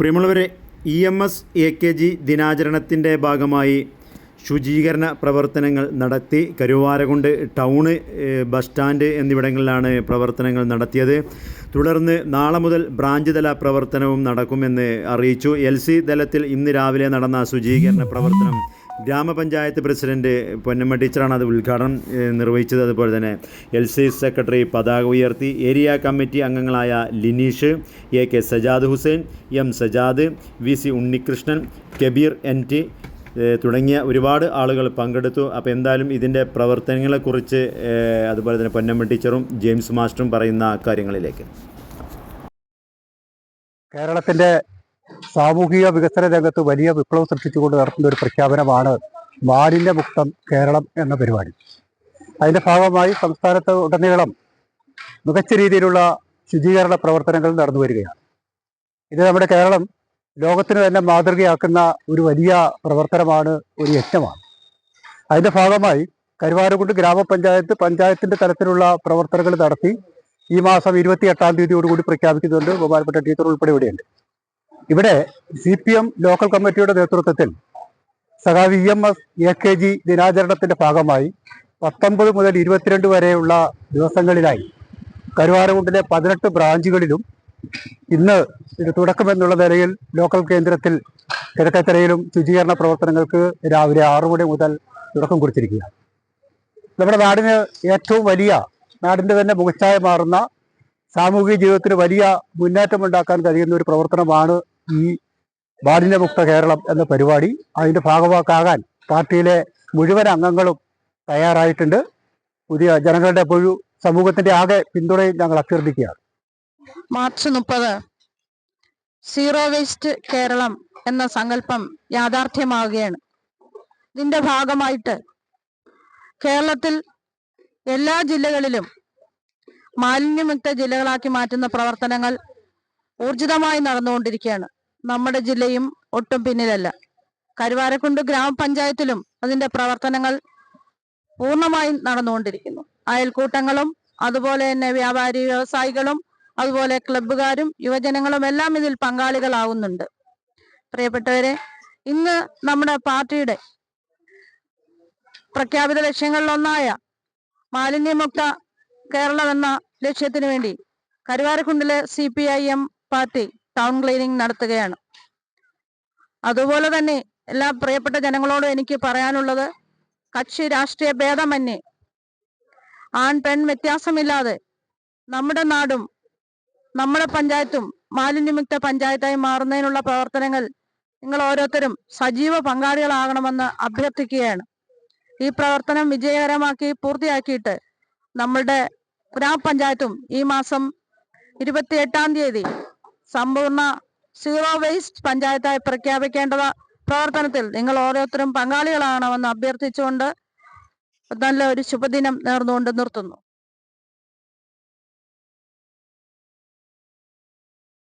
പ്രിയമുള്ളവരെ E M S A K G ദിനാചരണത്തിന്റെ ഭാഗമായി ശുചീകരണ പ്രവർത്തനങ്ങൾ നടത്തി കരുവാരകുണ്ട് ടൗണ് ബസ് സ്റ്റാൻഡ് എന്നിവിടങ്ങളിലാണ് പ്രവർത്തനങ്ങൾ നടത്തിയത്. തുടർന്ന് നാളെ മുതൽ ബ്രാഞ്ച് തല പ്രവർത്തനവും നടക്കുമെന്ന് അറിയിച്ചു. എൽ സി തലത്തിൽ ഇന്ന് രാവിലെ നടന്ന ശുചീകരണ പ്രവർത്തനം ഗ്രാമപഞ്ചായത്ത് പ്രസിഡന്റ് പൊന്നമ്മ ടീച്ചറാണ് അത് ഉദ്ഘാടനം നിർവഹിച്ചത്. അതുപോലെ തന്നെ എൽ സി സെക്രട്ടറി പതാക ഉയർത്തി ഏരിയ കമ്മിറ്റി അംഗങ്ങളായ Lineesh A K Sajad Hussain M Sajad V C Unnikrishnan Kabeer N T തുടങ്ങിയ ഒരുപാട് ആളുകൾ പങ്കെടുത്തു. അപ്പോൾ എന്തായാലും ഇതിന്റെ പ്രവർത്തനങ്ങളെക്കുറിച്ച് അതുപോലെ തന്നെ പൊന്നമ്മ ടീച്ചറും ജെയിംസ് മാസ്റ്ററും പറയുന്ന കാര്യങ്ങളിലേക്ക്. കേരളത്തിന്റെ സാമൂഹിക വികസന രംഗത്ത് വലിയ വിപ്ലവം സൃഷ്ടിച്ചുകൊണ്ട് നടത്തുന്ന ഒരു പ്രഖ്യാപനമാണ് മാലിന്യമുക്തം കേരളം എന്ന പരിപാടി. അതിന്റെ ഭാഗമായി സംസ്ഥാനത്ത് ഉടനീളം മികച്ച രീതിയിലുള്ള ശുചീകരണ പ്രവർത്തനങ്ങൾ നടന്നു വരികയാണ്. ഇത് നമ്മുടെ കേരളം ലോകത്തിന് തന്നെ മാതൃകയാക്കുന്ന ഒരു വലിയ പ്രവർത്തനമാണ് ഒരു യജ്ഞമാണ്. അതിന്റെ ഭാഗമായി കരുവാരുകുണ്ട് ഗ്രാമപഞ്ചായത്ത് പഞ്ചായത്തിന്റെ തലത്തിലുള്ള പ്രവർത്തനങ്ങൾ നടത്തി ഈ മാസം ഇരുപത്തി എട്ടാം തീയതിയോടുകൂടി പ്രഖ്യാപിക്കുന്നുണ്ട്. ബഹുമാനപ്പെട്ട ടീച്ചർ ഉൾപ്പെടെ ഇവിടെയുണ്ട്. ഇവിടെ സി പി എം ലോക്കൽ കമ്മിറ്റിയുടെ നേതൃത്വത്തിൽ സഖാവ് E M S A K G ദിനാചരണത്തിന്റെ ഭാഗമായി പത്തൊമ്പത് മുതൽ ഇരുപത്തിരണ്ട് വരെയുള്ള ദിവസങ്ങളിലായി കരുവാരകുണ്ടിലെ പതിനെട്ട് ബ്രാഞ്ചുകളിലും ഇന്ന് ഇത് തുടക്കമെന്നുള്ള നിലയിൽ ലോക്കൽ കേന്ദ്രത്തിൽ കിഴക്കക്കരയിലും ശുചീകരണ പ്രവർത്തനങ്ങൾക്ക് രാവിലെ ആറു മണി മുതൽ തുടക്കം കുറിച്ചിരിക്കുക. നമ്മുടെ നാടിന് ഏറ്റവും വലിയ നാടിന്റെ തന്നെ മുഖച്ഛായ മാറുന്ന സാമൂഹിക ജീവിതത്തിന് വലിയ മുന്നേറ്റമുണ്ടാക്കാൻ കഴിയുന്ന ഒരു പ്രവർത്തനമാണ് ഈ മാലിന്യമുക്ത കേരളം എന്ന പരിപാടി അതിന്റെ ഭാഗവാക്കാകാൻ പാർട്ടിയിലെ മുഴുവൻ അംഗങ്ങളും തയ്യാറായിട്ടുണ്ട്. പുതിയ ജനങ്ങളുടെ പൊഴു സമൂഹത്തിന്റെ ആകെ പിന്തുണയും ഞങ്ങൾ അഭ്യർത്ഥിക്കുകയാണ്. മാർച്ച് മുപ്പത് സീറോ വേസ്റ്റ് കേരളം എന്ന സങ്കല്പം യാഥാർത്ഥ്യമാവുകയാണ്. ഇതിന്റെ ഭാഗമായിട്ട് കേരളത്തിൽ എല്ലാ ജില്ലകളിലും മാലിന്യമുക്ത ജില്ലകളാക്കി മാറ്റുന്ന പ്രവർത്തനങ്ങൾ ഊർജിതമായി നടന്നുകൊണ്ടിരിക്കുകയാണ്. നമ്മുടെ ജില്ലയും ഒട്ടും പിന്നിലല്ല. കരുവാരക്കുണ്ട് ഗ്രാമപഞ്ചായത്തിലും അതിന്റെ പ്രവർത്തനങ്ങൾ പൂർണമായും നടന്നുകൊണ്ടിരിക്കുന്നു. അയൽക്കൂട്ടങ്ങളും അതുപോലെ തന്നെ വ്യാപാരി വ്യവസായികളും അതുപോലെ ക്ലബ്ബുകാരും യുവജനങ്ങളും എല്ലാം ഇതിൽ പങ്കാളികളാവുന്നുണ്ട്. പ്രിയപ്പെട്ടവരെ ഇന്ന് നമ്മുടെ പാർട്ടിയുടെ പ്രഖ്യാപിത ലക്ഷ്യങ്ങളിലൊന്നായ മാലിന്യമുക്ത കേരളം എന്ന ലക്ഷ്യത്തിനു വേണ്ടി കരുവാരക്കുണ്ടിലെ C P I M party town cleaning നടത്തുകയാണ്. അതുപോലെ തന്നെ എല്ലാ പ്രിയപ്പെട്ട ജനങ്ങളോടും എനിക്ക് പറയാനുള്ളത് കക്ഷി രാഷ്ട്രീയ ഭേദമന്യേ. ആൺ പെൺ വ്യത്യാസമില്ലാതെ നമ്മുടെ നാടും നമ്മുടെ പഞ്ചായത്തും മാലിന്യമുക്ത പഞ്ചായത്തായി മാറുന്നതിനുള്ള പ്രവർത്തനങ്ങൾ നിങ്ങൾ ഓരോരുത്തരും സജീവ പങ്കാളികളാകണമെന്ന് അഭ്യർത്ഥിക്കുകയാണ്. ഈ പ്രവർത്തനം വിജയകരമാക്കി പൂർത്തിയാക്കിയിട്ട് നമ്മളുടെ ഗ്രാമപഞ്ചായത്തും ഈ മാസം ഇരുപത്തി എട്ടാം തീയതി സമ്പൂർണ സീറോ വേസ്റ്റ് പഞ്ചായത്തായി പ്രഖ്യാപിക്കേണ്ടത് പ്രവർത്തനത്തിൽ നിങ്ങൾ ഓരോരുത്തരും പങ്കാളികളാകണമെന്ന് അഭ്യർത്ഥിച്ചുകൊണ്ട് നല്ല ഒരു ശുഭദിനം നേർന്നുകൊണ്ട് നിർത്തുന്നു.